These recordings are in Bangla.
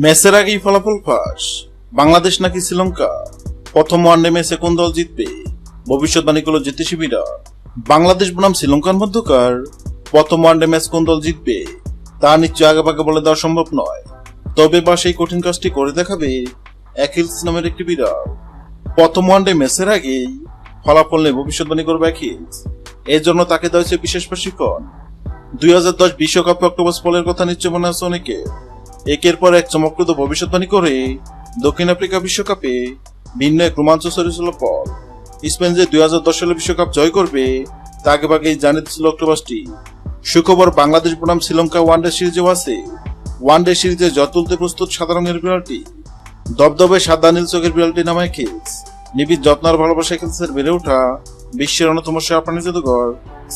ম্যাচের আগেই ফলাফল ফাঁস। বাংলাদেশ নাকি শ্রীলঙ্কা? প্রথম ওয়ানডে ম্যাচে কোন দল জিতবে? ভবিষ্যৎবাণী করল জিতে শিবিরা। বাংলাদেশ বনাম শ্রীলঙ্কার মধ্যকার। প্রথম ওয়ানডে ম্যাচ কোন দল জিতবে? তা নিশ্চয় আগে ভাগে বলে দেওয়া সম্ভব নয়। তবে বা সেই কঠিন কাজটি করে দেখাবে অ্যাকিলস নামের একটি বিড়াল। প্রথম ওয়ানডে ম্যাচের আগেই ফলাফল নিয়ে ভবিষ্যৎবাণী করবে অ্যাকিলস এর জন্য তাকে দেওয়া হয়েছে বিশেষ প্রশিক্ষণ। দুই হাজার দশ বিশ্বকাপে অক্টোবর স্পলের কথা নিশ্চয় মনে আছে অনেকে একের পর এক চমকপ্রদ ভবিষ্যৎবাণী করে দক্ষিণ আফ্রিকা বিশ্বকাপে ভিন্ন এক রোমাঞ্চ সরেছিল পল স্পেন যে দুই হাজার দশ সালে বিশ্বকাপ জয় করবে, তা আগে ভাগেই জানিয়েছিল অক্টোবরটি সুখবর বাংলাদেশ বনাম শ্রীলঙ্কা ওয়ানডে সিরিজেও আছে ওয়ানডে সিরিজে জয় তুলতে প্রস্তুত সাদা রঙের বিড়ালটি। দবদবে সাদা নীল চোখের বিড়ালটি নামায় খেলস নিবিড় যত্ন আর ভালোবাসা খেলসের বেড়ে ওঠা বিশ্বের অন্যতম সেরা প্রাণী জাদুঘর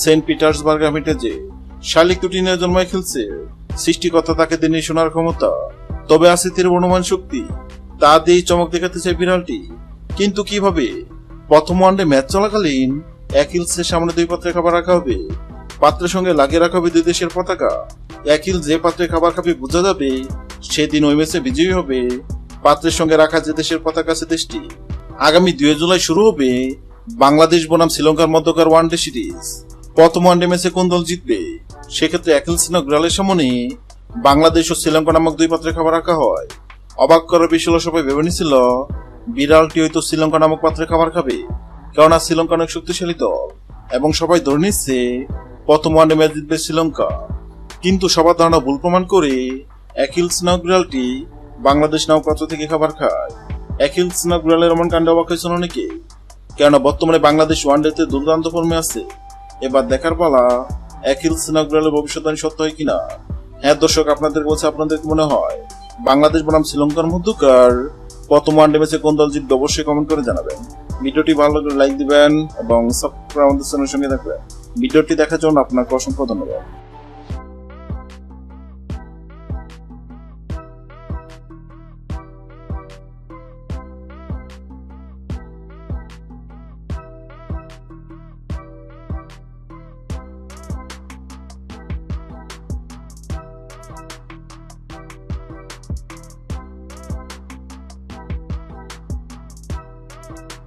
সেন্ট পিটার্সবার্গ মিটেজে শালিক দুটি নিয়ে জন্মায় খেলছে। সৃষ্টিকর্তা তাকে দিনে শোনার ক্ষমতা। তবে আছে তীর অনুমান শক্তি। তা দিয়েই চমক দেখাতে চায় বিড়ালটি। কিন্তু কীভাবে? প্রথম ওয়ানডে ম্যাচ চলাকালীন এক হিলসের সামনে দুই পাত্রে খাবার রাখা হবে। পাত্রের সঙ্গে লাগিয়ে রাখা হবে দুই দেশের পতাকা। এক হিল যে পাত্রে খাবার খাবে বোঝা যাবে, সেদিন ওই ম্যাচে বিজয়ী হবে। পাত্রের সঙ্গে রাখা যে দেশের পতাকা আছে দেশটি। আগামী দুই জুলাই শুরু হবে বাংলাদেশ বনাম শ্রীলঙ্কার মধ্যকার ওয়ানডে সিরিজ। প্রথম ওয়ানডে ম্যাচে কোন দল জিতবে? সেক্ষেত্রে অ্যাকিল সিনক গ্রালের সামনে বাংলাদেশ ও শ্রীলঙ্কা নামক দুই পাত্রে খাবার রাখা হয়। অবাক করার বিষয় সবাই ভেবে নিছিল বিড়ালটি হয়তো শ্রীলঙ্কা নামক পাত্রে খাবার খাবে, কেননা শ্রীলঙ্কা অনেক শক্তিশালী দল এবং সবাই ধরে নিচ্ছে প্রথম ওয়ানডে ম্যাচ জিতবে শ্রীলঙ্কা। কিন্তু সবার ধারণা ভুল প্রমাণ করে অ্যাকিল স্নাক বিড়ালটি বাংলাদেশ নামক পাত্র থেকে খাবার খায়। অ্যাকিল স্নাক বিড়ালের এমন কাণ্ডে অবাক হয়েছেন অনেকে কেননা বর্তমানে বাংলাদেশ ওয়ানডেতে দুর্দান্ত ফর্মে আছে। এবার দেখার পালা অ্যাকিল স্নাক বিড়ালের ভবিষ্যৎবাণী সত্য হয় কিনা? হ্যাঁ দর্শক, আপনাদের বলছে আপনাদের মনে হয়? বাংলাদেশ বনাম শ্রীলঙ্কার মধ্যকার কত ওয়ানডে ম্যাচে কোন দল জিতবে অবশ্যই কমেন্ট করে জানাবেন। ভিডিওটি ভালো লাগলে লাইক দিবেন এবং সাবস্ক্রাইব আমাদের চ্যানেলের সঙ্গে থাকবেন। ভিডিওটি দেখার জন্য আপনাকে অসংখ্য ধন্যবাদ। you